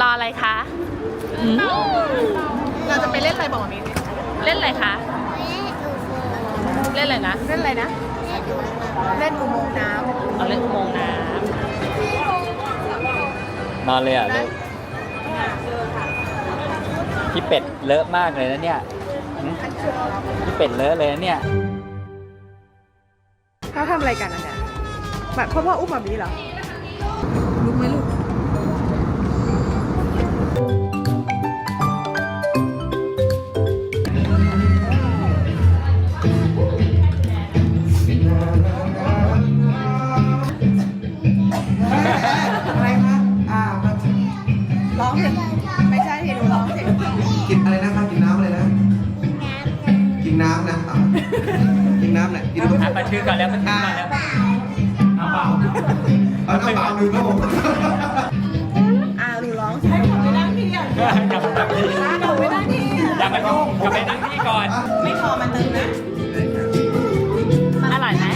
รออะไรคะอืมเราจะไปเล่นอะไรบอกมามีสิเล่นอะไรคะ เล่นอะไรนะ เล่นอะไรนะ เล่นอุโมงค์น้เอาเล่นอุโมงค์น้นอนเลยอะลูกพี่เป็ดเลอะมากเลยนะเนี่ยหึพี่เป็ดเลอะเลยนะเนี่ยำเขาทำอะไรกันอะเนี่ยแบบพ่อพ่ออุ้มแบบนี้เหรอลุกไหมลูก กินอะไรนะครับกินน้ำอะไรนะ กินน้ำนะอะกินน้ำแหละกินน้ำอะมาชื่อก่อนแล้วมาชื่อก่อนแล้วเอาเปล่าเอาน้ำเปล่าหนึ่งครับผมอ่าหนูร้องให้ผมไม่ได้ที่อะอย่ามาตั้งที่หนูไม่ได้ที่อย่ามายุ่งกลับไปนั่งที่ก่อน ไม่พอมันตึงนะำอร่อยไหม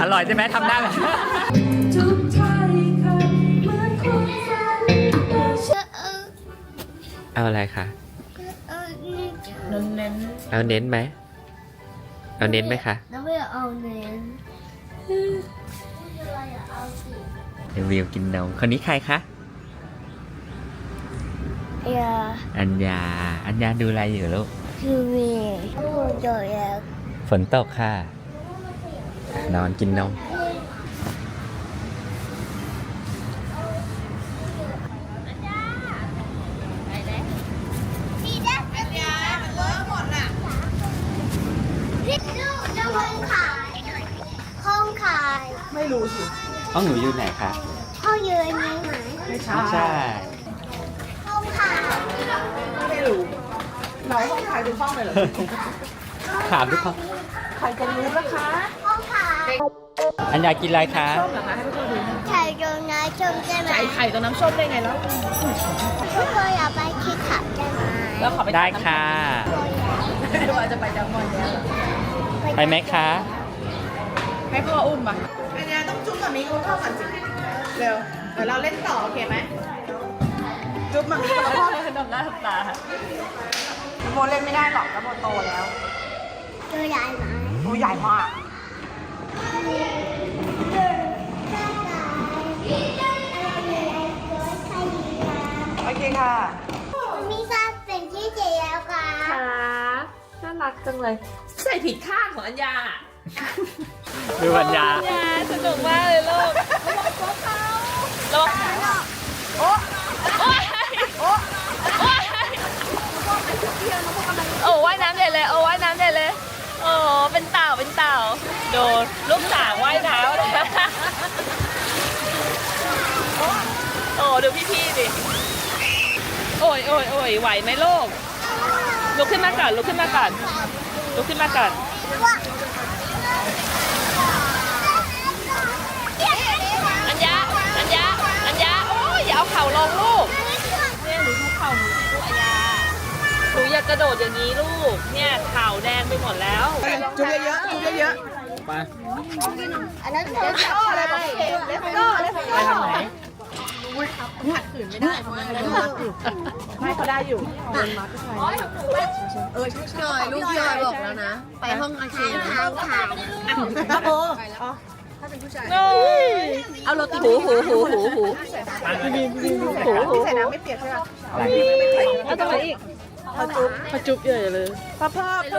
อร่อยใช่ไหมทำได้ไหม เอาอะไรคะเน้นเน้นเอาเน้นไหม เอาเน้นไหมคะแล้วไม่เอาเน้นเดี๋ยววิวกินนมคนนี้ใครคะอย่าอัญญา อัญญาดูอะไรอยู่ลูกคือมีผู้โดยแล้วฝนตกค่ะ นอนกินนม พี่ได้อันยามันเลอะหมดน่ะพี่ลูกจะห้องขายห้องขาย ไม่รู้สิห้องหนูอยู่ไหนคะห้องยืนนี้ไหมไม่ใช่ไม่ใช่ห้องขายไม่รู้เราห้องขายทุกห้องเลยเหรอถามทุกคนใครจะรู้นะคะ ห้องขายอัญญากินอะไรคะส้มเหรอคะให้พวกเราดูไข่โดนัทชมได้ไหมใส่ไข่ตัวน้ำส้มได้ไงแล้วพวกเราอยากไปคิดขับได้ไหมแล้วขอไปได้ค่ะดูอาจจะไปจังหวัดเนี้ยไปไหมคะให้พ่ออุ้มป่ะ อันนี้ต้องจุ๊บแบบนี้อุ้มเข้ากันสิเร็วเดี๋ยวเราเล่นต่อโอเคไหมจุ๊บแบบนี้กับพ่อเลยทำหน้าทำตาโมเล่นไม่ได้หรอกแล้วโมโตแล้วตัวใหญ่ไหมตัวใหญ่มากโอเคค่ะมีทราบเป็นที่เจียวกันครับน่ารักจังเลย ใส่ผิดข้างของอัญญา ดูอัญญาอัญญาสนุกมากเลยลูกระวังโอ้โอ้โอ้โอ้โอ้ว่ายน้ำใหญ่เลย โอ้ว่ายน้ำใหญ่เลย โอ้เป็นเต่า เป็นเต่า โดนลูกสาวว่ายน้ำเลยโอ้ดูพี่ๆดิ โอ้ยโอ้ยโอ้ยไหวไหมลูกลุกขึ้นมาก่อนลุกขึ้นมาก่อนลุกขึ้นมาก่อน อัญญาอัญญาอัญญาโอ้ยอย่าเอาเข่าลงลูกเนี่ยหนูดูเข่าหนูสิลูกอัญญาหนูอย่ากระโดดอย่างนี้ลูก เนี่ยเข่าแดงไปหมดแล้วจุ๊บเยอะๆจุ๊บเยอะไปอันนั้นเธอๆโต้อะไรบอกพี่เองเลฟโต้เลฟไปโต้ทางไหนไม่เขาได้อยู่เดินมาผู้ชายเออใช่จอยลูกจอยบอกแล้วนะ ไปห้องอาเชนทาขายโอ้าเป็นผู้ชายเอาโรตีหูหูหูหูหูหูหูใส่น้ำไม่เปียกใช่ไหมอะไรเอาตรงไหนอีกเขาจุ๊บเขาจุ๊บใหญ่เลยพ่อพ่อพ่อ